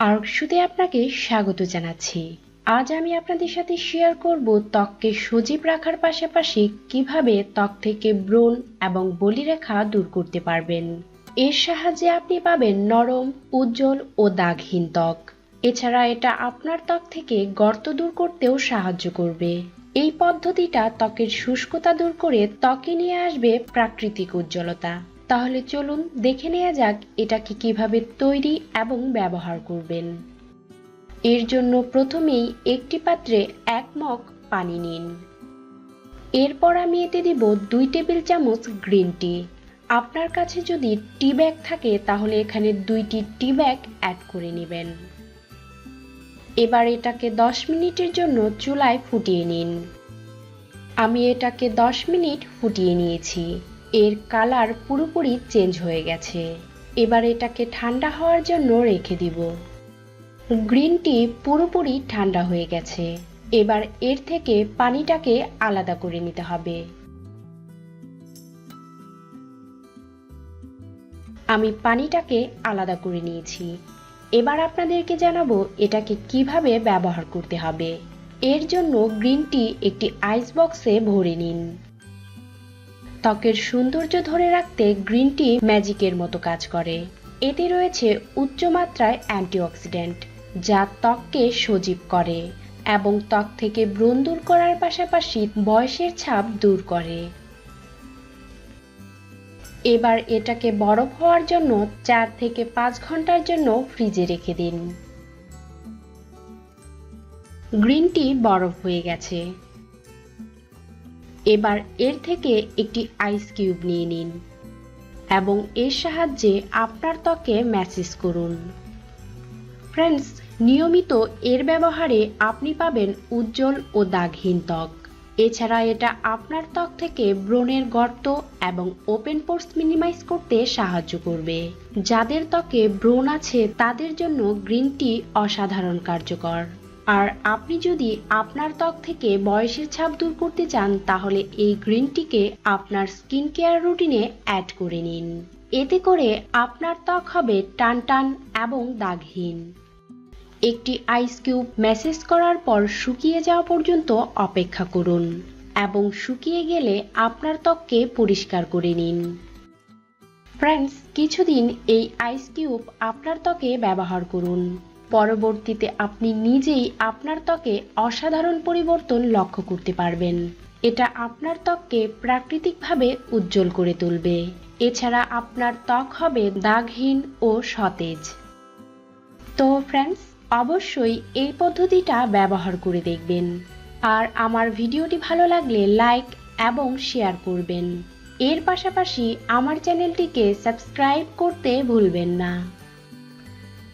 আর্কশুতে আপনাকে স্বাগত জানাচ্ছি। আজ আমি আপনাদের সাথে শেয়ার করব ত্বককে সজীব রাখার পাশাপাশি কীভাবে ত্বক থেকে ব্রণ এবং বলিরেখা দূর করতে পারবেন। এর সাহায্যে আপনি পাবেন নরম, উজ্জ্বল ও দাগহীন ত্বক। এছাড়া এটা আপনার ত্বক থেকে গর্ত দূর করতেও সাহায্য করবে। এই পদ্ধতিটা ত্বকের শুষ্কতা দূর করে ত্বকে নিয়ে আসবে প্রাকৃতিক উজ্জ্বলতা। তাহলে চলুন দেখে নেওয়া যাক এটাকে কীভাবে তৈরি এবং ব্যবহার করবেন। এর জন্য প্রথমেই একটি পাত্রে এক মগ পানি নিন। এরপর আমি এতে দিব দুই টেবিল চামচ গ্রিন টি। আপনার কাছে যদি টি ব্যাগ থাকে, তাহলে এখানে দুইটি টি ব্যাগ অ্যাড করে নেবেন। এবার এটাকে দশ মিনিটের জন্য চুলায় ফুটিয়ে নিন। আমি এটাকে দশ মিনিট ফুটিয়ে নিয়েছি। এর কালার পুরোপুরি চেঞ্জ হয়ে গেছে। এবার এটাকে ঠান্ডা হওয়ার জন্য রেখে দিব। গ্রিন টি পুরোপুরি ঠান্ডা হয়ে গেছে। এবার এর থেকে পানিটাকে আলাদা করে নিতে হবে। আমি পানিটাকে আলাদা করে নিয়েছি। এবার আপনাদেরকে জানাব এটাকে কীভাবে ব্যবহার করতে হবে। এর জন্য গ্রিন টি একটি আইস বক্সে ভরে নিন। ত্বকের সৌন্দর্য ধরে রাখতে গ্রিন টি ম্যাজিকের মতো কাজ করে। এতে রয়েছে উচ্চ মাত্রায় অ্যান্টিঅক্সিডেন্ট, যা ত্বককে সজীব করে এবং ত্বক থেকে ব্রণ দূর করার পাশাপাশি বয়সের ছাপ দূর করে। এবার এটাকে বরফ হওয়ার জন্য চার থেকে পাঁচ ঘণ্টার জন্য ফ্রিজে রেখে দিন। গ্রিন টি বরফ হয়ে গেছে। এবার এর থেকে একটি আইস কিউব নিয়ে নিন এবং এর সাহায্যে আপনার ত্বকে ম্যাসেজ করুন। ফ্রেন্ডস নিয়মিত এর ব্যবহারে আপনি পাবেন উজ্জ্বল ও দাগহীন ত্বক। এছাড়া এটা আপনার ত্বক থেকে ব্রণের গর্ত এবং ওপেন পোর্স মিনিমাইজ করতে সাহায্য করবে। যাদের ত্বকে ব্রণ আছে, তাদের জন্য গ্রিন টি অসাধারণ কার্যকর। আর আপনি যদি আপনার ত্বক থেকে বয়সের ছাপ দূর করতে চান, তাহলে এই গ্রিন টিকে আপনার স্কিন কেয়ার রুটিনে অ্যাড করে নিন। এতে করে আপনার ত্বক হবে টান টান এবং দাগহীন। একটি আইস কিউব ম্যাসেজ করার পর শুকিয়ে যাওয়া পর্যন্ত অপেক্ষা করুন এবং শুকিয়ে গেলে আপনার ত্বককে পরিষ্কার করে নিন। ফ্রেন্ডস, কিছুদিন এই আইস কিউব আপনার ত্বকে ব্যবহার করুন। পরবর্তীতে আপনি নিজেই আপনার ত্বকে অসাধারণ পরিবর্তন লক্ষ্য করতে পারবেন। এটা আপনার ত্বককে প্রাকৃতিকভাবে উজ্জ্বল করে তুলবে। এছাড়া আপনার ত্বক হবে দাগহীন ও সতেজ। তো ফ্রেন্ডস অবশ্যই এই পদ্ধতিটা ব্যবহার করে দেখবেন। আর আমার ভিডিওটি ভালো লাগলে লাইক এবং শেয়ার করবেন। এর পাশাপাশি আমার চ্যানেলটিকে সাবস্ক্রাইব করতে ভুলবেন না।